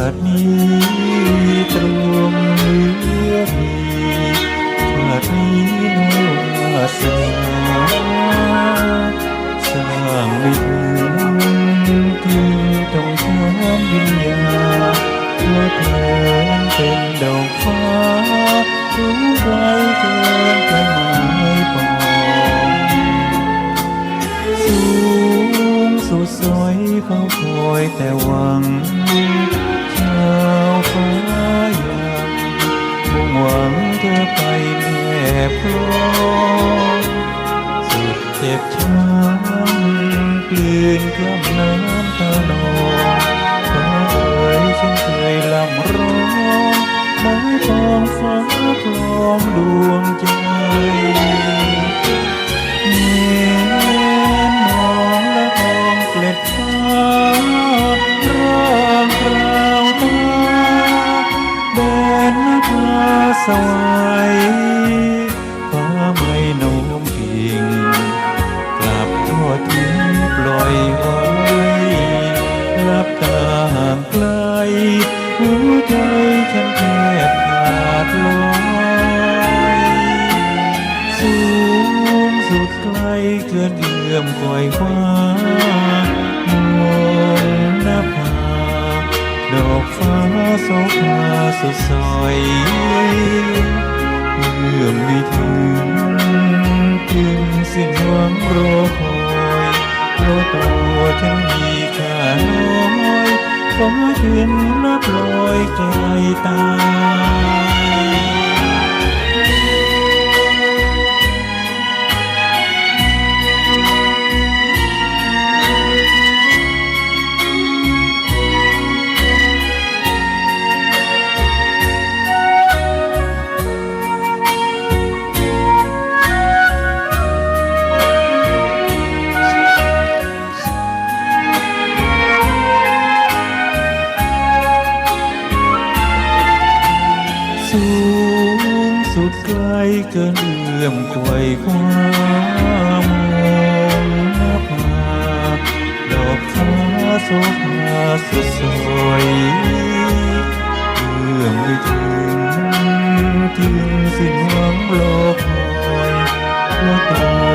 าตินี้ตรวงเลือมีชาตินี้น้อยวาสนาสร้างไม่ถึงที่ต้องช้ำวิญญาเพราะเธอเป็นดอกฟ้าสูงไกลเกินกระหมายปองสูงสุดสวยเฝ้าคอยแต่หวัง จ็บช้ำกลืนกล้ำน้ำตาหนองเอ๋ยฉันเคยลำร้องไม้ปองฟ้าคลองดวงใจเงียนมองและมองเกล็ดฟ้าร่างกราวตาแดนนภาสวายฟ้ ไกล หัวใจฉันแทบขาดลอยสูงสุดไกลเกินเอื้อมคอยคว้ามองหน้าผาดอกฟ้าโสภาสุดสเอื้อมไม่ถึงถึงสิ้นหวังรอคอยเพราะตัวฉันมีค่าน้อย ขอเห็นลับลอยไกลตา สุดไกลเกินเอื้อมไกวคว้ามองหน้าผาดอกฟ้าโสภาสุดสวยเอื้อมไม่ถึงถึงสิ้นหวังรอคอยและตา